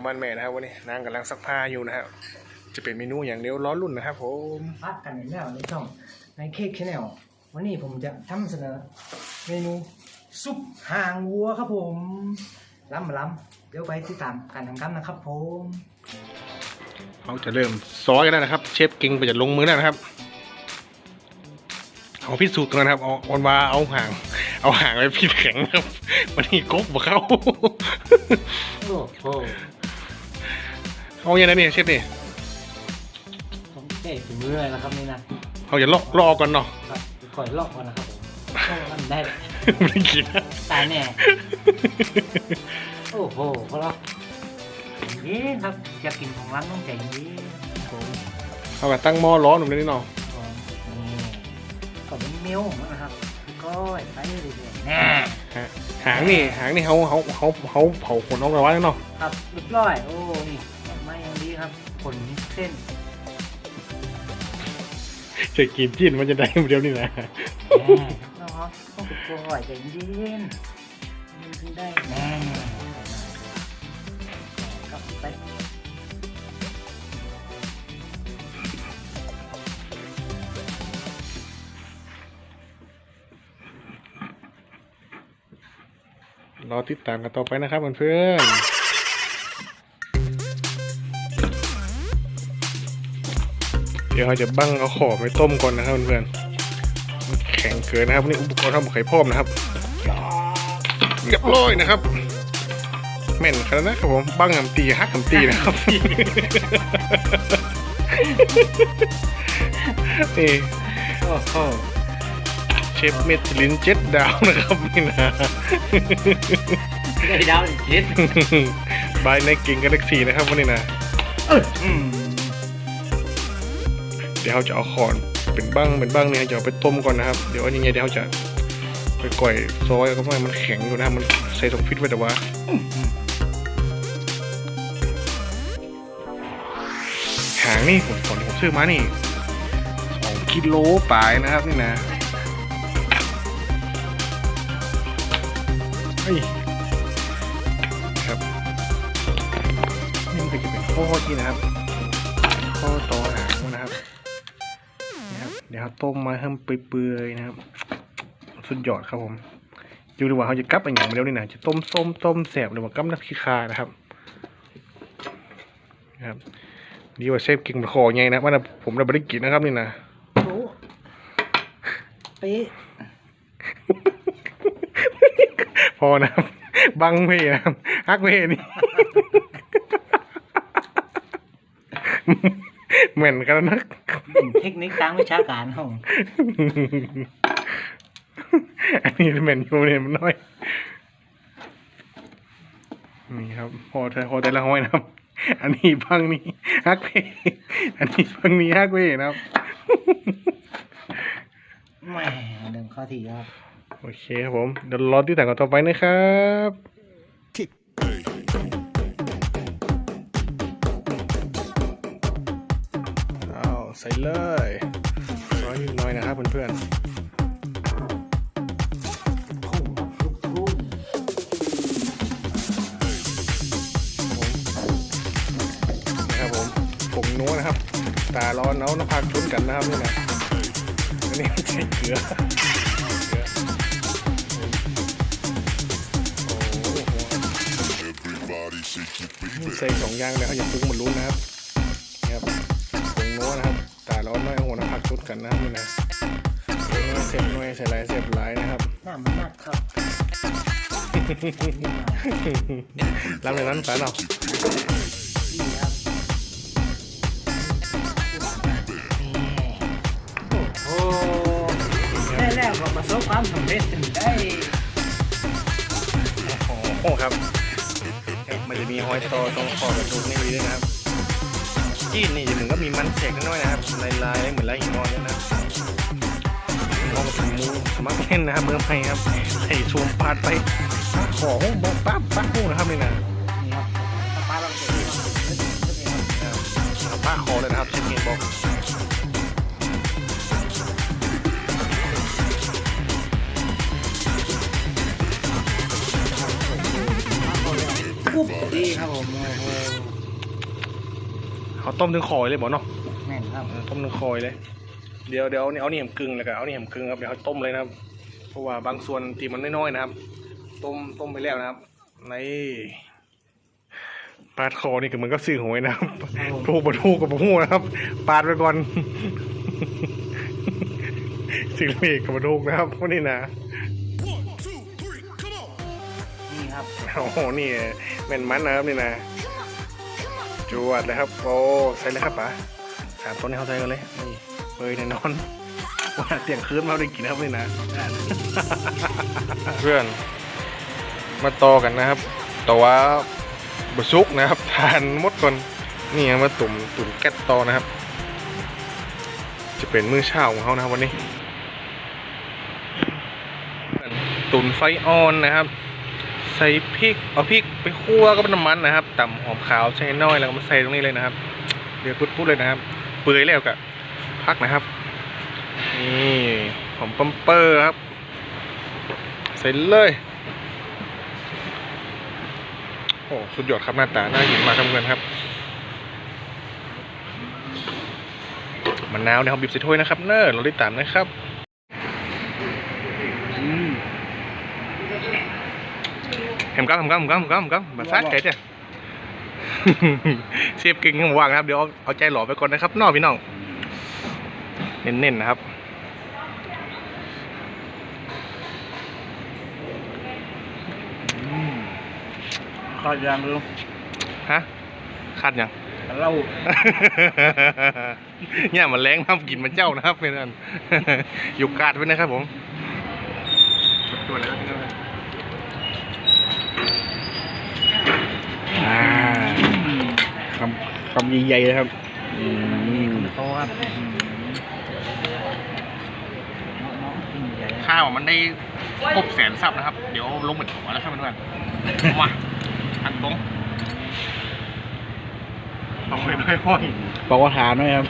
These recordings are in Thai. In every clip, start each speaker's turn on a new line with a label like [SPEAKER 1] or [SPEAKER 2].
[SPEAKER 1] วบ้านแม่นะครับวันนี้นางกำลังซักผ้าอยู่นะครับจะเป็นเมนูอย่างเดียวร้อนรุ่นนะครับผม
[SPEAKER 2] พักกันอีกแล้วในช่องในเค้กชาแนลวันนี้ผมจะทำเสนอเมนูซุปหางวัวครับผมล้ำมาล้ำเดี๋ยวไปติดตามการทำกันนะครับผม
[SPEAKER 1] เขาจะเริ่มซอยกันแล้วนะครับ เชฟเก่งไปจะลงมือแล้วนะครับเอาพิสูจน์กันนะครับเอาวันวาเอาห่าง เอาห่างไปพิดแข็งนะครับ วันนี้ก๊กบ่เข้า
[SPEAKER 2] โอ้โห
[SPEAKER 1] เอาอย่างนั้นเนี่ยเชฟนี่
[SPEAKER 2] ผมเจ๊ถึงมือเลยนะครับนี่นะ
[SPEAKER 1] เขาจะลอกลอกก่อนเนาะ
[SPEAKER 2] ครับคอยลอกก่อนนะครับผมโอ้มันได้
[SPEAKER 1] ไม่ได้กินนะ
[SPEAKER 2] ตายแน่โอ้โหเพราะเราเย็นครับจะกินของร้านต้องใจเย็น
[SPEAKER 1] เอาแบบตั้งหม้อร้อนหนุ่มเลยนี่เนาะ
[SPEAKER 2] ครับนี่ก็เป็นเมลนะครับก็ไปเรื่อยๆแน่
[SPEAKER 1] ฮะหางนี่หางนี่เขาเขาเขาเขาเผาขนออกมาไว้แล้วเนาะ
[SPEAKER 2] ครับเรียบร้อยโอ้นี่ไม่ยังดี ครับผลเส้น
[SPEAKER 1] จะกินจิ้นมันจะได้เดียวนี่นะ
[SPEAKER 2] แหมนะครับต้องฝึกตัวไหวใจเย็นมันถึงได้แน่กลับไป
[SPEAKER 1] รอติดตามกันต่อไปนะครับเพื่อนๆ ดี๋ยวเราจะบั้งเอาขอบไปต้มก่อนนะครับเพื่อนๆมันแข็งเกินนะครับนี่อุปกรณ์ทำไข่พร้อมนะครับเรียบร้อยนะครับแม่นขนาดนั้นครับผมบั้งหำตีฮักหำตีนะครับนี่
[SPEAKER 2] โอ้โห
[SPEAKER 1] เชฟเมทลินเจ็ดดาวนะครับนี่นะ
[SPEAKER 2] ได้ดาวอีกคิด
[SPEAKER 1] บายในกิ่งกาแล็กซีนะครับวันนี้นะ
[SPEAKER 2] อืม
[SPEAKER 1] เดี๋ยวเขาจะเอาขอนเป็นบ้างเป็นบ้างเนี่ยจะเอาไปต้มก่อนนะครับ เดี๋ยวอันนี้เดี๋ยวเขาจะไปก่อยซอยก็ไม่มันแข็งอยู่นะครับมันใส่สองฟิตไว้แต่ว่าหางนี่ผมก่อนที่ผมซื้อมานี่สองกิโลปลายนะครับนี่นะเฮ้ครับนี่มันจะเป็นข้อที่นะครับ ข้อต่อห นี่ครับเดี๋ยวเขาต้มมาให้มันเปื่อยๆนะครับ สุดยอดครับผมดูดีกว่าเขาจะกลับอะไรอย่างมาแล้วนี่นะจะต้มส้มต้มแสบหรือว่ากั๊บนักขี้คานะครับนะครับดีกว่าเชฟกินคอไงนะว่านะผมได้บริกินนะครับนี่นะ
[SPEAKER 2] โอ้เป๊ะ
[SPEAKER 1] พอนะครับบังเพนะครับฮักเพนี่ เหม็นกันแล้วนะ
[SPEAKER 2] เทคนิคทางวิชาการของ
[SPEAKER 1] อันนี้เหม็นอยู่เนี่ยมันน้อยนี่ครับพอแต่พอแต่ละห้อยนะครับ อันนี้พังนี้ฮักเพอันนี้พังนี้ฮักเพนะครับ
[SPEAKER 2] แหม่เดิมข้อทีครับ
[SPEAKER 1] โอเคครับผม เดี๋ยวรอที่แต่งกันต่อไปนะครับ ใส่เลยซอยนิดน่อยนะครับเพื่อนๆนะครับผมผงนัวนะครับ ตาร้อนเอาน้ำพักชุนกันนะครับนี่นะอันนี้ใช่เกลือใส่สองอย่างแล้วเขาอย่าปรุงมันรุนนะครับนะครับผงนัวนะครับ ตาร้อนน้อยเอาหัวน้ำผักชุดกันนะครับนี่นะเสียบน้อยใส่หลายเสียบหลายนะครับ
[SPEAKER 2] หน้ามันนัดครับ
[SPEAKER 1] รับในนั้นไปเนาะ
[SPEAKER 2] นี่ครับโอ้โหได้แล้วก็ประสบความสำเร็จถึงได้
[SPEAKER 1] โอ้ครับครับ มันจะมีหอยตอตรงคอกระดูกนี่ด้วยนะครับ จีนนี่จะเหมือนก็มีมันแฉกน้อยนะครับลายลายเหมือนลายหินอ่อนเลยนะมองถึงมูสมัครเล่นนะครับเมื่อไปครับใส่ซูมปาดไปของบอกปั๊บปั๊บหูนะครับนี่นะ
[SPEAKER 2] ป้าเราเจอครับ
[SPEAKER 1] เอเลยนะครับเช่นเกมบอก
[SPEAKER 2] ปุ๊บดีครับผมโอ้โห
[SPEAKER 1] เขาต้มถึงคอยเลยบอกเนาะ
[SPEAKER 2] แม่นครับ
[SPEAKER 1] เออต้มถึงคอยเลย เดี๋ยวเดี๋ยวเอานี่เอานี่แหมกึ่งแล้วก็เอานี่แหมกึ่งครับเดี๋ยวเขาต้มเลยนะครับ เพราะว่าบางส่วนที่มันน้อยๆนะครับ ต้มต้มไปแล้วนะครับ ในปาดคอนี่ก็เหมือนก็ซื้อหวยนะครับถูกบถูกกับหูนะครับ ปาดไปก่อนสิ่งเลขกับบถูกนะครับพวกนี้นะ
[SPEAKER 2] นี่ครับ
[SPEAKER 1] โอ้โหนี่แม่นมันนะครับนี่นะ จวดเลยครับโอ้ใส่เลยครับป๋าสามต้นนี้เขาใจกันเลยนี่เบยแน่นอนว่าเตียงคืนมาได้กินครับนี่นะ เพื่อน มาต่อกันนะครับแต่ว่าบซุกนะครับทานมดก่อนนี่มาตุ่มตุ่มแก๊สต่อนะครับ จะเป็นมื้อเช้าของเขานะครับวันนี้ ตุ่นไฟออนนะครับ ใส่พริกเอาพริกไปคั่วกับน้ำมันนะครับต่ำหอมขาวใช้น้อยแล้วก็มาใส่ตรงนี้เลยนะครับ เดือดปุ๊ดๆเลยนะครับ เปื่อยแล้วกับพักนะครับ นี่หอมปัมเปอร์ครับ ใส่เลยโอ้สุดยอดครับหน้าตาน่ากินมากครับเพื่อนครับมะนาวเนี่ยเขาบีบใส่ถ้วยนะครับ เนอร์เราได้ตามนะครับ
[SPEAKER 2] อืม
[SPEAKER 1] เห็มก้ามเห็มก้ามเห็มก้ามเห็มก้ามเห็มก้ามมาซักใจจ้ะเชฟกิ่งยังว่างนะครับ เดี๋ยวเอาเอาใจหล่อไปก่อนนะครับน้องพี่น้อง เน้นๆนะครับ
[SPEAKER 2] ขอยังรู้
[SPEAKER 1] ฮะขาดยัง
[SPEAKER 2] เรา
[SPEAKER 1] เนี่ยมันแรงน้ำกินมันเจ้านะครับเพื่อนอยู่กาดไว้นะครับผมจวดๆเลยครับอ่าคำคำใหญ่ๆเลยครับ
[SPEAKER 2] อืมโตครับอืมเนาะเนาะอืมใหญ่
[SPEAKER 1] ข้าวมันได้ครบแสนซับนะครับ เดี๋ยวลงเหมือนหัวแล้วครับเพื่อนๆมาอันตรงต้องไปด้วยห้อย
[SPEAKER 3] บอกว่าทานด้วยครับ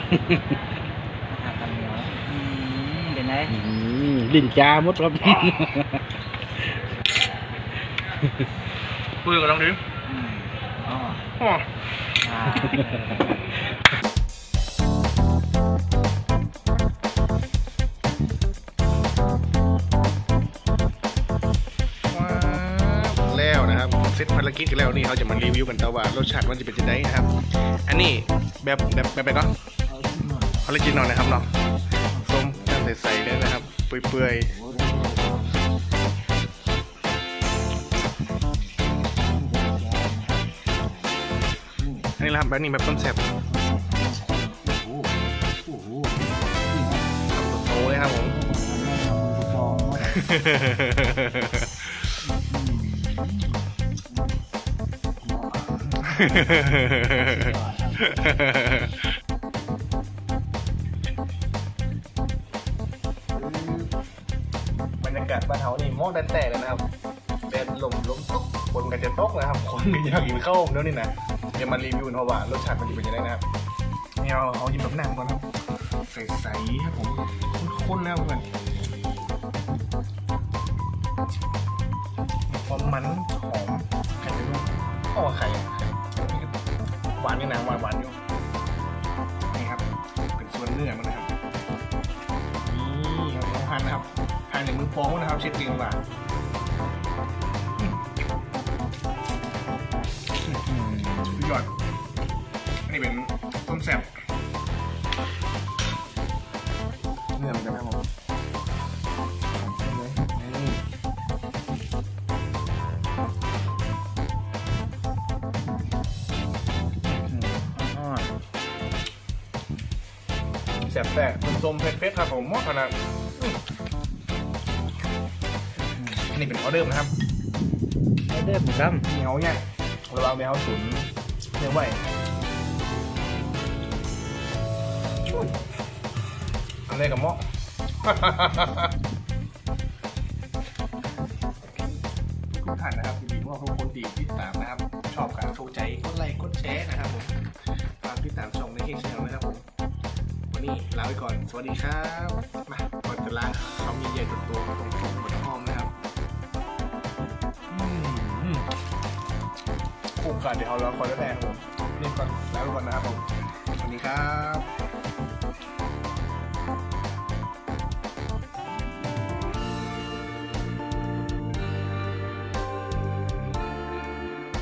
[SPEAKER 2] หากันเหนียวอืมเป็นไง
[SPEAKER 3] อืมลิ้นจามดครับ
[SPEAKER 1] ปืนกับน้องดึง
[SPEAKER 2] อืมอ๋อ
[SPEAKER 1] อ๋อ
[SPEAKER 2] อ่า
[SPEAKER 1] ว้าว แล้วนะครับเซตภารกิจกันแล้วนี่เขาจะมารีวิวกันต่อว่ารสชาติมันจะเป็นยังไงนะครับ อันนี้แบบแบบแบบไปก็
[SPEAKER 2] เอาขึ้นมา
[SPEAKER 1] ภารกิจหน่อยนะครับเนาะส้มน้ำใสๆเลยนะครับ เปื่อย
[SPEAKER 2] โๆ
[SPEAKER 1] อันนี้แหละครับแบบนี้แบบต้มแซ่บ
[SPEAKER 2] โอ้โหโต
[SPEAKER 1] เลยครับผมบรรยากาศบ้านเฮานี่มองแดดแต่เลยนะครับแดดลมลมตกฝนก็จะตกนะครับ คนก็อยากกินข้าวเดี๋ยวนี้นะ ดี๋ยวมารีวิวกันเพราะว่ารสชาติมันจะเป็นยังไงนะครับนี่เราเอาหยิบแบบนั่งก่อนครับใสๆครับผมข้นๆแล้วเพื่อนความมันหอมไข่จะรู้ข้าวไข่หวานนี่นะหวานหวานอยู่นี่ครับเป็นส่วนเนื้อมันนะครับนี่ครับน้องพันนะครับทานในมือโป้งนะครับเช็ดตีนก่อน ยอดอันนี้เป็นต้มแซ่บเนื้อเหมือนกันไหมครับผมนี่แซ่บแต่ส้มๆเผ็ดๆครับผมเหมาะขนาดอืมอันนี้เป็นออเดอร์นะครับ
[SPEAKER 2] ไม่ได้ผมด
[SPEAKER 1] เหนียวเนี่ยเราเอาไปเอาตุ๋น เนื้อไว้อันนี้กับหม้อทุกท่านนะครับยินดีว่าทุกคนดีที่ตามนะครับ ชอบการถูกใจกดไลค์กดแชร์นะครับผมฝากติดตามช่องในเค้กชแนลนะครับผมวันนี้ลาไปก่อน สวัสดีครับ มาก่อนจะลาเขามีเย็นตัวตรง ก่อนเดี๋ยวเราคอยไปแพ้ครับผมนี่ก่อนแล้วก่อนนะครับผมสวัสดีครับ